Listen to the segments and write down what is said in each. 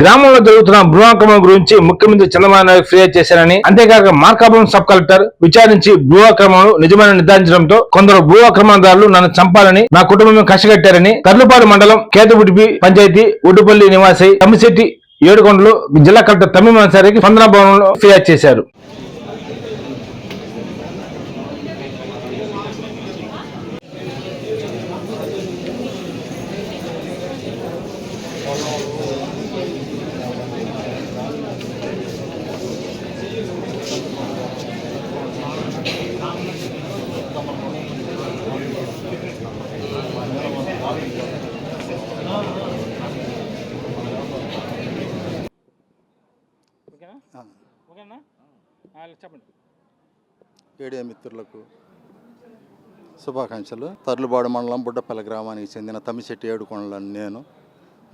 గ్రామంలో జరుగుతున్న భూమాక్రమం గురించి ముఖ్యమంత్రి చంద్రబాబు నాయుడు ఫిర్యాదు చేశారని అంతేకాక మార్కాపురం సబ్ కలెక్టర్ విచారించి భూ నిజమైన నిర్ధారించడంతో కొందరు భూ నన్ను చంపాలని నా కుటుంబం కష్టగట్టారని కర్లుపాడు మండలం కేతబుడిపి పంచాయతీ ఒడ్డుపల్లి నివాసి తమ్మిశెట్టి ఏడుకొండలు జిల్లా కలెక్టర్ తమ్మి మనసారికి స్పందన భవనంలో ఫిర్యాదు చేశారు. ఓకేనా? చెప్పండి. ఏడియా మిత్రులకు శుభాకాంక్షలు. తర్లుబాడు మండలం బుడ్డపల్లి గ్రామానికి చెందిన తమ్మిశెట్టి ఏడుకొండలని నేను.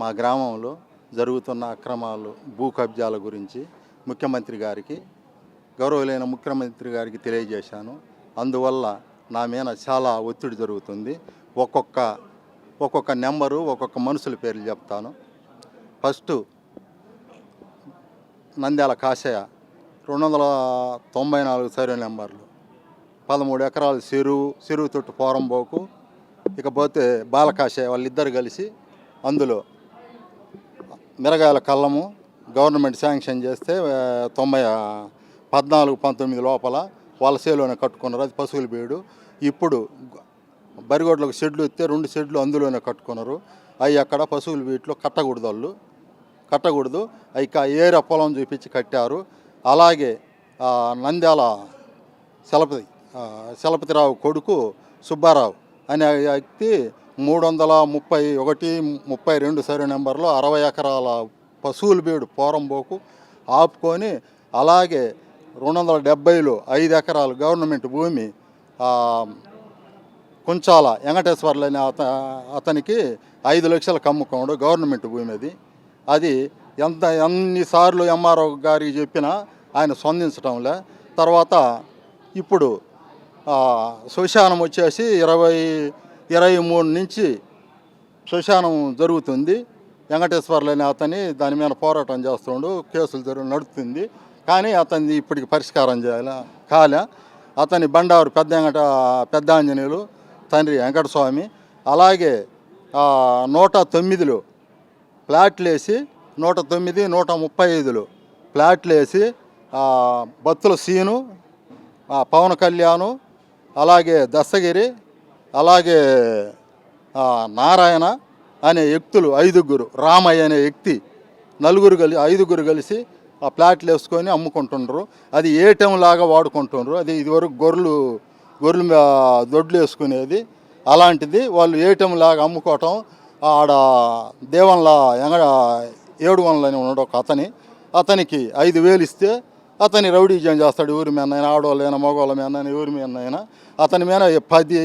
మా గ్రామంలో జరుగుతున్న అక్రమాలు భూ కబ్జాల గురించి ముఖ్యమంత్రి గారికి గౌరవులైన ముఖ్యమంత్రి గారికి తెలియజేశాను. అందువల్ల నా మీద చాలా ఒత్తిడి జరుగుతుంది. ఒక్కొక్క ఒక్కొక్క నెంబరు ఒక్కొక్క మనుషుల పేర్లు చెప్తాను. ఫస్ట్ నంద్యాల కాషాయ రెండు వందల తొంభై నాలుగు సర్వే నెంబర్లు. పదమూడు ఎకరాలు చెరువు చెరువు తొట్టు పోరంబోకు ఇకపోతే బాలకాషాయ వాళ్ళిద్దరు కలిసి అందులో మిరగాయల కళ్ళము గవర్నమెంట్ శాంక్షన్ చేస్తే తొంభై పద్నాలుగు పంతొమ్మిది లోపల వాళ్ళ సేలోనే కట్టుకున్నారు. అది పశువుల బీడు. ఇప్పుడు బరిగొడ్లకు షెడ్లు ఇస్తే రెండు షెడ్లు అందులోనే కట్టుకున్నారు. అవి అక్కడ పశువుల బీట్లో కట్టకూడదు వాళ్ళు. కట్టకూడదు. ఇక ఏర పొలం చూపించి కట్టారు. అలాగే నంద్యాల చలపతి శలపతిరావు చలపతిరావు కొడుకు సుబ్బారావు అనే వ్యక్తి మూడు వందల ముప్పై ఒకటి ముప్పై రెండు సర్వే నెంబర్లో అరవై ఎకరాల పశువుల బీడు పోరంబోకు ఆపుకొని అలాగే రెండు వందల డెబ్బైలో ఐదు ఎకరాలు గవర్నమెంట్ భూమి కుంచాల వెంకటేశ్వర్లు అనే అత అతనికి ఐదు లక్షల అమ్ముకోడు గవర్నమెంట్ భూమి అది. అది ఎంత ఎన్నిసార్లు ఎంఆర్ఓ గారికి చెప్పినా ఆయన స్పందించడంలే తర్వాత ఇప్పుడు ఆ, శ్మశానం వచ్చేసి ఇరవై ఇరవై మూడు నుంచి శ్మశానం జరుగుతుంది. వెంకటేశ్వర్లు అనే అతని దాని మీద పోరాటం చేస్తుండు కేసులు జరుగు నడుస్తుంది కానీ అతన్ని ఇప్పటికి పరిష్కారం చేయాలి కాలే. అతని బండారు పెద్ద వెంకట పెద్ద ఆంజనేయులు తండ్రి వెంకటస్వామి. అలాగే నూట తొమ్మిదిలో ప్లాట్లు వేసి నూట తొమ్మిది నూట ముప్పై ఐదులు ప్లాట్లు వేసి బత్తుల సీను ఆ, పవన్ కళ్యాణ్ అలాగే దస్తగిరి అలాగే నారాయణ అనే వ్యక్తులు ఐదుగురు రామయ్య అనే వ్యక్తి నలుగురు కలిసి ఐదుగురు కలిసి ఆ ప్లాట్లు వేసుకొని అమ్ముకుంటుండ్రు. అది ఏటీఎం లాగా వాడుకుంటుండ్రు అది ఇదివరకు గొర్రెలు గొర్రెలు దొడ్లు వేసుకునేది అలాంటిది వాళ్ళు ఏటీఎం లాగా అమ్ముకోవటం ఆడ దేవన్ల ఎంగ ఏడుగొండలు అని ఉన్నాడు ఒక అతని. అతనికి ఐదు వేలు ఇస్తే అతని రౌడీజం చేస్తాడు ఊరి మీద ఆడవాళ్ళైనా మగవాళ్ళ మీద ఊరి మీద అతని మీద పది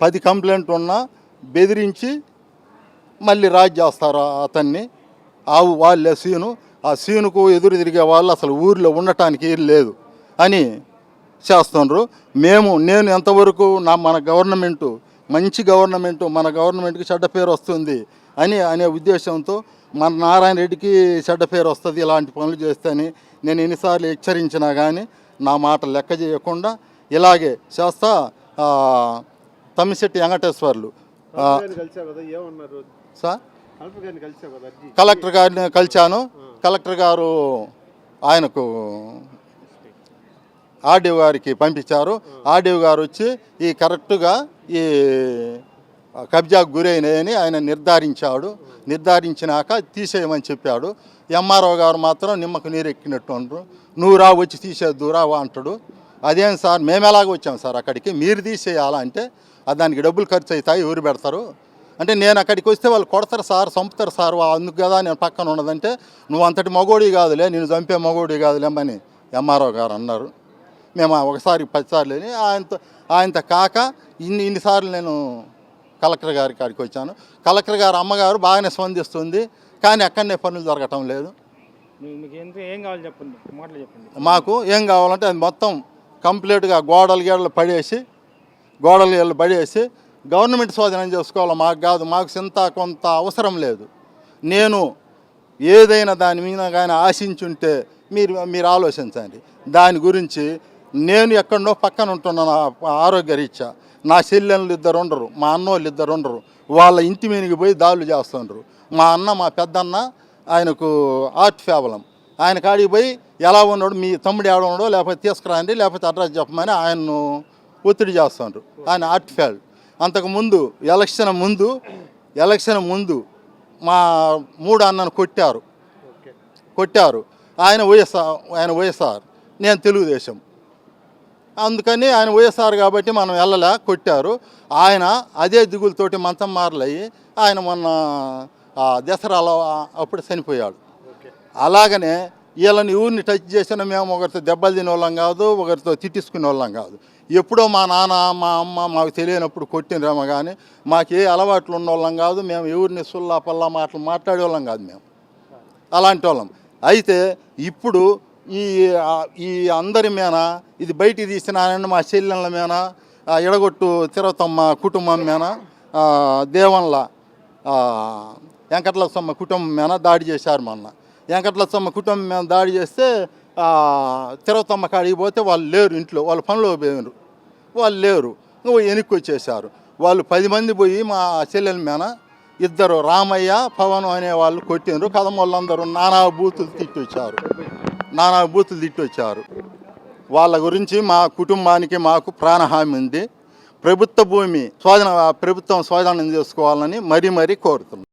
పది కంప్లైంట్ ఉన్నా బెదిరించి మళ్ళీ రాజ్ చేస్తారు అతన్ని. ఆవు వాళ్ళే సీను. ఆ సీనుకు ఎదురు తిరిగే వాళ్ళు అసలు ఊరిలో ఉండటానికి లేదు అని చేస్తుండ్రు. మేము నేను ఎంతవరకు నా మన గవర్నమెంటు మంచి గవర్నమెంటు మన గవర్నమెంట్కి చెడ్డ పేరు వస్తుంది అని అనే ఉద్దేశంతో మన నారాయణ రెడ్డికి చెడ్డ పేరు వస్తుంది ఇలాంటి పనులు చేస్తే అని నేను ఎన్నిసార్లు హెచ్చరించినా కానీ నా మాట లెక్క చేయకుండా ఇలాగే చేస్తా తమ్మిశెట్టి వెంకటేశ్వర్లు. సార్? కలెక్టర్ గారిని కలిశాను. కలెక్టర్ గారు ఆయనకు ఆర్డీఓ గారికి పంపించారు. ఆర్డీఓ గారు వచ్చి ఈ కరెక్ట్గా ఈ కబ్జాకు గురైనాయని ఆయన నిర్ధారించాడు. నిర్ధారించినాక తీసేయమని చెప్పాడు. ఎంఆర్ఓ గారు మాత్రం నిమ్మకు నీరు ఎక్కినట్టు అంటారు. నువ్వు రా వచ్చి తీసేద్దు రా అంటాడు. అదేం సార్ మేము ఎలాగ వచ్చాం సార్ అక్కడికి? మీరు తీసేయాలంటే అంటే దానికి డబ్బులు ఖర్చు అవుతాయి ఎవరు పెడతారు? అంటే నేను అక్కడికి వస్తే వాళ్ళు కొడతారు సార్ చంపుతారు సార్ అందుకు కదా నేను పక్కన ఉన్నదంటే నువ్వు అంతటి మగోడి కాదులే నేను చంపే మగోడి కాదులేమని ఎంఆర్ఓ గారు అన్నారు. మేము ఒకసారి పదిసార్లు అని ఆయనతో ఆయనతో కాక ఇన్ని ఇన్నిసార్లు నేను కలెక్టర్ గారి కాడికి వచ్చాను. కలెక్టర్ గారు అమ్మగారు బాగానే స్పందిస్తుంది కానీ అక్కడనే పనులు జరగటం లేదు. ఏం కావాలి చెప్పండి మాటలు చెప్పండి. మాకు ఏం కావాలంటే అది మొత్తం కంప్లీట్గా గోడలు గీడలు పడేసి గోడలు గీడలు పడేసి గవర్నమెంట్ స్వాధీనం చేసుకోవాలి మాకు కాదు మాకు చింత కొంత అవసరం లేదు. నేను ఏదైనా దాని మీద కానీ ఆశించుంటే మీరు మీరు ఆలోచించండి. దాని గురించి నేను ఎక్కడో పక్కన ఉంటున్నాను ఆరోగ్య రీత్యా నా చెల్లెళ్ళు ఇద్దరు ఉండరు మా అన్నోళ్ళు ఇద్దరు ఉండరు. వాళ్ళ ఇంటి మీదకి పోయి దాడులు చేస్తుండ్రు. మా అన్న మా పెద్దన్న ఆయనకు ఆర్ట్ ఫేవలం ఆయన కాడికి పోయి ఎలా ఉన్నాడు మీ తమ్ముడు ఎవడ ఉన్నాడో లేకపోతే తీసుకురండి లేకపోతే అడ్రస్ చెప్పమని ఆయన్ను ఒత్తిడి చేస్తుండ్రు. ఆయన ఆర్ట్ ఫేల్ అంతకుముందు ఎలక్షన్ ముందు ఎలక్షన్ ముందు మా మూడు అన్నను కొట్టారు. కొట్టారు. ఆయన వైఎస్ఆర్ ఆయన వైఎస్ఆర్. నేను తెలుగుదేశం. అందుకని ఆయన వైఎస్ఆర్ కాబట్టి మనం వెళ్ళలే కొట్టారు. ఆయన అదే దిగులతోటి మంచం మారలయ్యి ఆయన మొన్న దసరాలో అప్పుడు చనిపోయాడు. అలాగనే వీళ్ళని ఊరిని టచ్ చేసిన మేము ఒకరితో దెబ్బలు తినే వాళ్ళం కాదు ఒకరితో తిట్టించుకునే వాళ్ళం కాదు. ఎప్పుడో మా నాన్న మా అమ్మ మాకు తెలియనప్పుడు కొట్టినరేమో కానీ మాకు ఏ అలవాట్లు ఉన్న వాళ్ళం కాదు మేము ఎవరిని సుల్లా పల్లా మాటలు మాట్లాడే వాళ్ళం కాదు మేము. అలాంటి వాళ్ళం. అయితే ఇప్పుడు ఈ ఈ అందరి మీద ఇది బయట తీసిన ఆయన మా చెల్లెళ్ళ మీద ఎడగొట్టు తిరువతమ్మ కుటుంబం మీద దేవన్ల వెంకటలక్ష్మ కుటుంబం మీద దాడి చేశారు మొన్న. వెంకటలక్ష్మ కుటుంబం మీద దాడి చేస్తే తిరువతమ్మ కాడికి పోతే వాళ్ళు లేరు ఇంట్లో వాళ్ళు పనిలో పోయారు వాళ్ళు లేరు నువ్వు వెనక్కి వచ్చేసారు వాళ్ళు పది మంది పోయి మా చెల్లెల మీద ఇద్దరు రామయ్య పవన్ అనే వాళ్ళు కొట్టిండ్రు కథం వాళ్ళందరూ నానా బూతులు తిట్టొచ్చారు. నానా బూతులు తిట్టొచ్చారు. వాళ్ళ గురించి మా కుటుంబానికి మాకు ప్రాణహామి ఉంది. ప్రభుత్వ భూమి స్వాధీన ప్రభుత్వం స్వాధీనం చేసుకోవాలని మరీ మరీ కోరుతున్నాం.